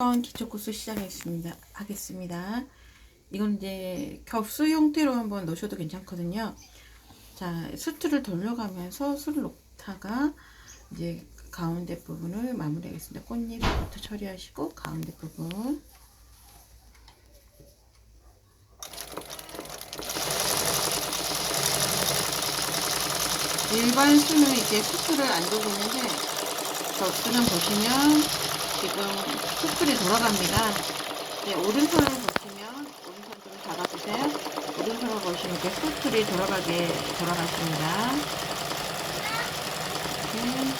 번 기초 코스 시작하겠습니다. 하겠습니다. 이건 이제 겹수 형태로 한번 놓으셔도 괜찮거든요. 자, 수트를 돌려가면서 수를 놓다가 이제 가운데 부분을 마무리하겠습니다. 꽃잎부터 처리하시고 가운데 부분 일반 수는 이제 수트를 안 두고 있는데 겹수는 보시면 지금 수풀이 돌아갑니다. 이제 오른손을 보시면 오른손 좀 잡아주세요. 오른손을 보시면 이렇게 수풀이 돌아가게 돌아가십니다. 이렇게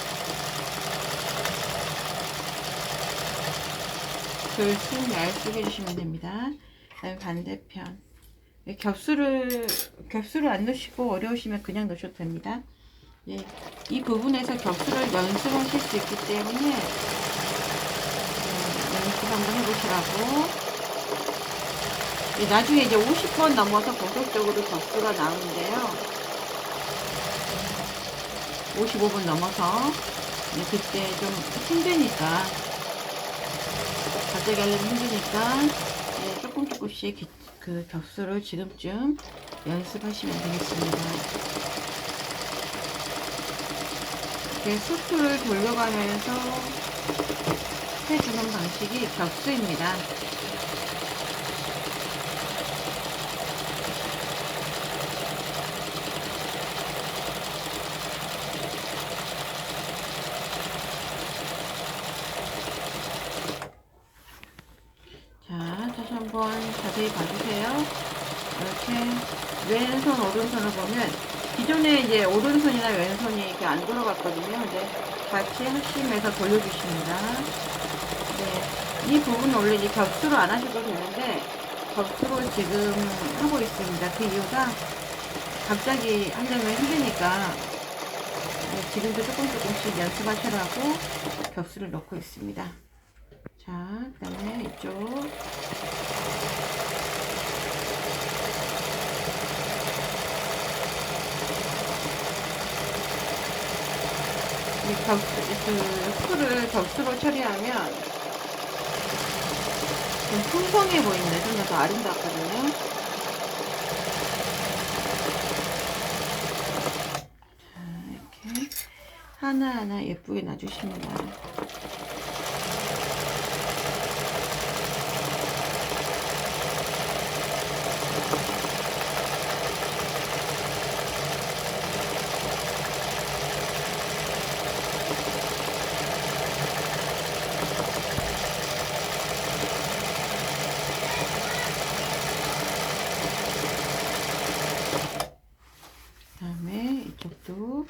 글씨 얇게 해주시면 됩니다. 그다음에 반대편 예, 겹수를 겹수를 안 넣으시고 어려우시면 그냥 넣으셔도 됩니다. 예, 이 부분에서 겹수를 연습하실 수 있기 때문에 한번 해보시라고. 예, 나중에 이제 50번 넘어서 본격적으로 격수가 나오는데요. 55번 넘어서 예, 그때 좀 힘드니까 갑자기 하려면 힘드니까 예, 조금 조금씩 기- 그 격수를 지금쯤 연습하시면 되겠습니다. 이렇게 수트를 돌려가면서 해주는 방식이 격수입니다. 자, 다시 한번 자세히 봐주세요. 이렇게 왼손, 오른손을 보면 기존에 이제 오른손이나 왼손이 이렇게 안 돌아갔거든요. 근데 같이 하시면서 돌려주십니다. 네, 이 부분은 원래 이제 겹수로 안 하셔도 되는데 겹수로 지금 하고 있습니다. 그 이유가 갑자기 하려면 힘드니까 네, 지금도 조금 조금씩 연습하시라고 겹수를 넣고 있습니다. 자, 그 다음에 이쪽 이 겹수, 그 풀을 겹수로 처리하면 좀 풍성해 보이는데 좀 더 아름답거든요. 자, 이렇게 하나하나 예쁘게 놔주십니다. 그다음에 이쪽도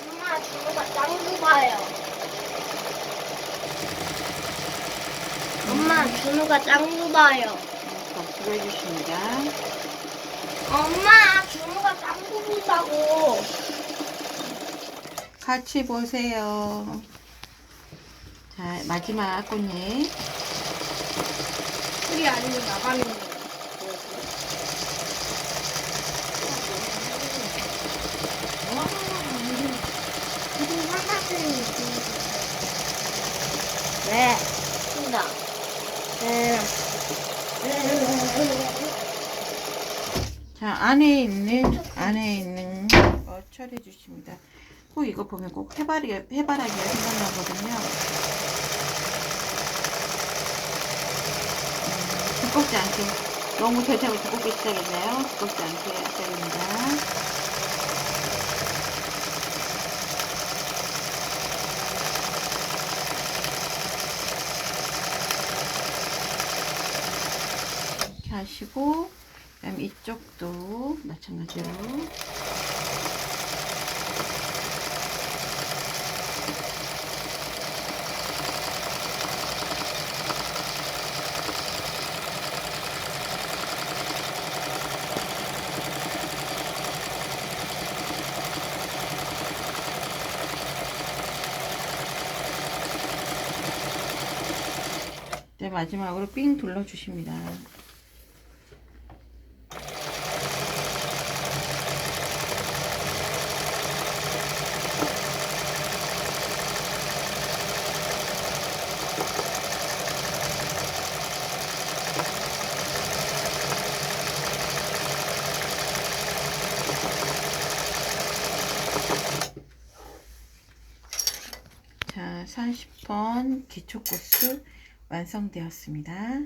엄마 준호가 짱구 봐요. 엄마 준호가 짱구 봐요. 격수로 해주십니다. 엄마 준호가 짱구 본다고. 같이 보세요. 자, 마지막 꽃잎. 소리 아니면 나가는 거. 네. 자, 안에 있는, 안에 있는 거 처리해 주십니다. 꼭 이거 보면 꼭 해바라기, 해바라기가 생각나거든요. 음, 두껍지 않게, 너무 대체하고 두껍게 시작했네요. 두껍지 않게 시작입니다. 하시고, 그 다음 이쪽도 마찬가지로 네, 마지막으로 삥 둘러주십니다. 자, 40번 기초코스 완성되었습니다.